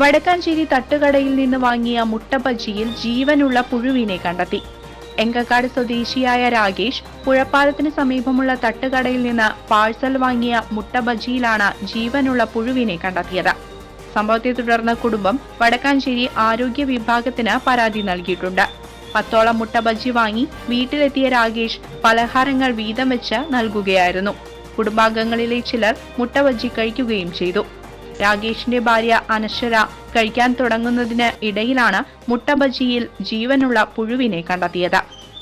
വടക്കാഞ്ചേരി തട്ടുകടയിൽ നിന്ന് വാങ്ങിയ മുട്ടബജിയിൽ ജീവനുള്ള പുഴുവിനെ കണ്ടെത്തി. എങ്കക്കാട് സ്വദേശിയായ രാകേഷ് പുഴപ്പാലത്തിന് സമീപമുള്ള തട്ടുകടയിൽ നിന്ന് പാഴ്സൽ വാങ്ങിയ മുട്ടബജിയിലാണ് ജീവനുള്ള പുഴുവിനെ കണ്ടെത്തിയത്. സംഭവത്തെ തുടർന്ന് കുടുംബം വടക്കാഞ്ചേരി ആരോഗ്യ വിഭാഗത്തിന് പരാതി നൽകിയിട്ടുണ്ട്. പത്തോളം മുട്ട ബജി വാങ്ങി വീട്ടിലെത്തിയ രാകേഷ് പലഹാരങ്ങൾ വീതം വെച്ച് നൽകുകയായിരുന്നു. കുടുംബാംഗങ്ങളിലെ ചിലർ മുട്ട ബജി കഴിക്കുകയും ചെയ്തു. രാകേഷിന്റെ ഭാര്യ അനശ്വര കഴിക്കാൻ തുടങ്ങുന്നതിന് ഇടയിലാണ് മുട്ടബജിയിൽ ജീവനുള്ള പുഴുവിനെ കണ്ടെത്തിയത്.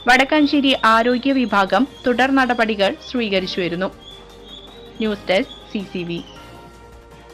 വടക്കാഞ്ചേരി ആരോഗ്യ വിഭാഗം തുടർ നടപടികൾ സ്വീകരിച്ചു വരുന്നു. News desk C